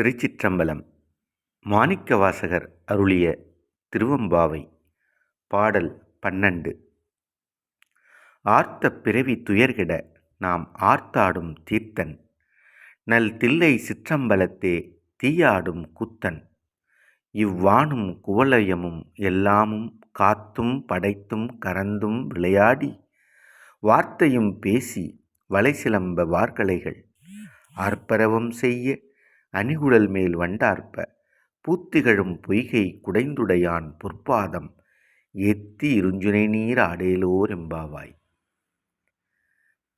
திருச்சிற்றம்பலம். மாணிக்கவாசகர் அருளிய திருவம்பாவை. பாடல் பன்னெண்டு. ஆர்த்த பிறவி துயர்கிட நாம் ஆர்த்தாடும் தீர்த்தன். நல் தில்லை சிற்றம்பலத்தே தீயாடும் குத்தன். இவ்வானும் குவலயமும் எல்லாமும் காத்தும் படைத்தும் கறந்தும் விளையாடி வார்த்தையும் பேசி வலைசிலம்ப வார்கலைகள். அற்பரவம் செய்ய அணிகுழல் மேல் வண்டார்ப்ப பூத்திகழும் பொய்கை குடைந்துடையான் பொற்பாதம் எத்தி இருஞ்சுனை நீர் ஆடேலோர் எம்பாவாய்.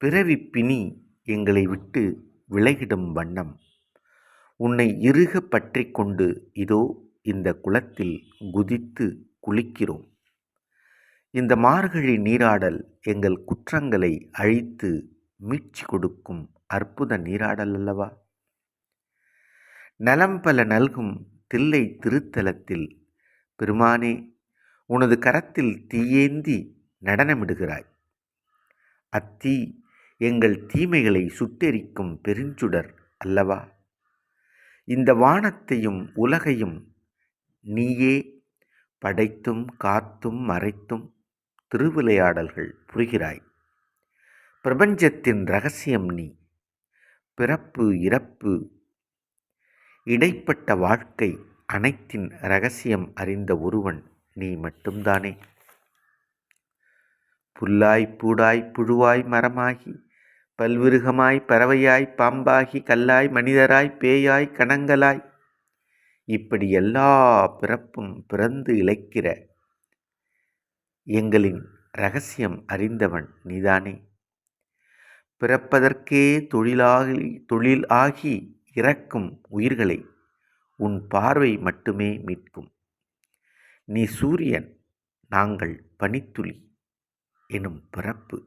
பிறவி பிணி எங்களை விட்டு விலகிடும் வண்ணம் உன்னை இறுக பற்றி கொண்டு இதோ இந்த குளத்தில் குதித்து குளிக்கிறோம். இந்த மார்கழி நீராடல் எங்கள் குற்றங்களை அழித்து மீட்சி கொடுக்கும் அற்புத நீராடல் அல்லவா? நலம் பல நல்கும் தில்லை திருத்தலத்தில். பெருமானே உனது கரத்தில் தீயேந்தி நடனமிடுகிறாய். அத்தீ எங்கள் தீமைகளை சுட்டெரிக்கும் பெருஞ்சுடர் அல்லவா? இந்த வானத்தையும் உலகையும் நீயே படைத்தும் காத்தும் மறைத்தும் திருவிளையாடல்கள் புரிகிறாய். பிரபஞ்சத்தின் ரகசியம் நீ. பிறப்பு இறப்பு இடைப்பட்ட வாழ்க்கை அனைத்தின் ரகசியம் அறிந்த ஒருவன் நீ மட்டும்தானே. புல்லாய் பூடாய் புழுவாய் மரமாகி பல்விருகமாய் பறவையாய் பாம்பாகி கல்லாய் மனிதராய் பேயாய் கணங்களாய் இப்படி எல்லா பிறப்பும் பிறந்து இழைக்கிற எங்களின் ரகசியம் அறிந்தவன் நீதானே. பிறப்பதற்கே தொழிலாகி தொழில் ஆகி இறக்கும் உயிர்களை உன் பார்வை மட்டுமே மீட்கும். நீ சூரியன் நாங்கள் பனித்துளி எனும் பிறப்பு.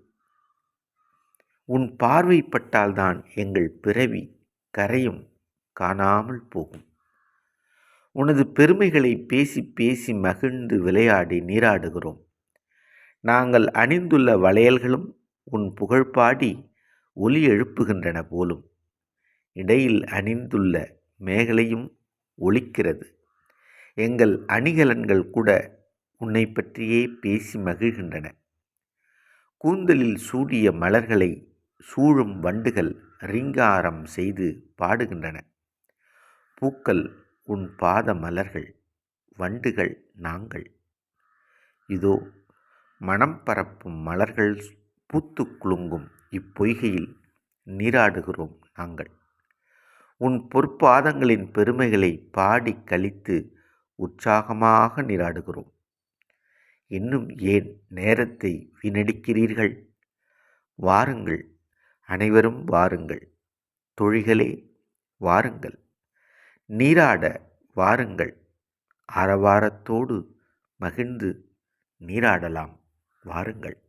உன் பார்வைப்பட்டால்தான் எங்கள் பிறவி கரையும் காணாமல் போகும். உனது பெருமைகளை பேசி பேசி மகிழ்ந்து விளையாடி நீராடுகிறோம். நாங்கள் அணிந்துள்ள வளையல்களும் உன் புகழ்பாடி ஒலி எழுப்புகின்றன போலும். இடையில் அணிந்துள்ள மேகலையும் ஒழிக்கிறது எங்கள் அணிகலன்கள் கூட உன்னை பற்றியே பேசி மகிழ்கின்றன. கூந்தலில் சூடிய மலர்களை சூழும் வண்டுகள் ரிங்காரம் செய்து பாடுகின்றன. பூக்கள் உன் பாத மலர்கள் வண்டுகள் நாங்கள். இதோ மனம் பரப்பும் மலர்கள் பூத்து குலுங்கும் இப்பொய்கையில் நீராடுகிறோம் நாங்கள். உன் பொற்பாதங்களின் பெருமைகளை பாடி கழித்து உற்சாகமாக நீராடுகிறோம். இன்னும் ஏன் நேரத்தை வீணடிக்கிறீர்கள்? வாருங்கள் அனைவரும் வாருங்கள். தொழிகளே வாருங்கள். நீராட வாருங்கள். ஆரவாரத்தோடு மகிழ்ந்து நீராடலாம். வாருங்கள்.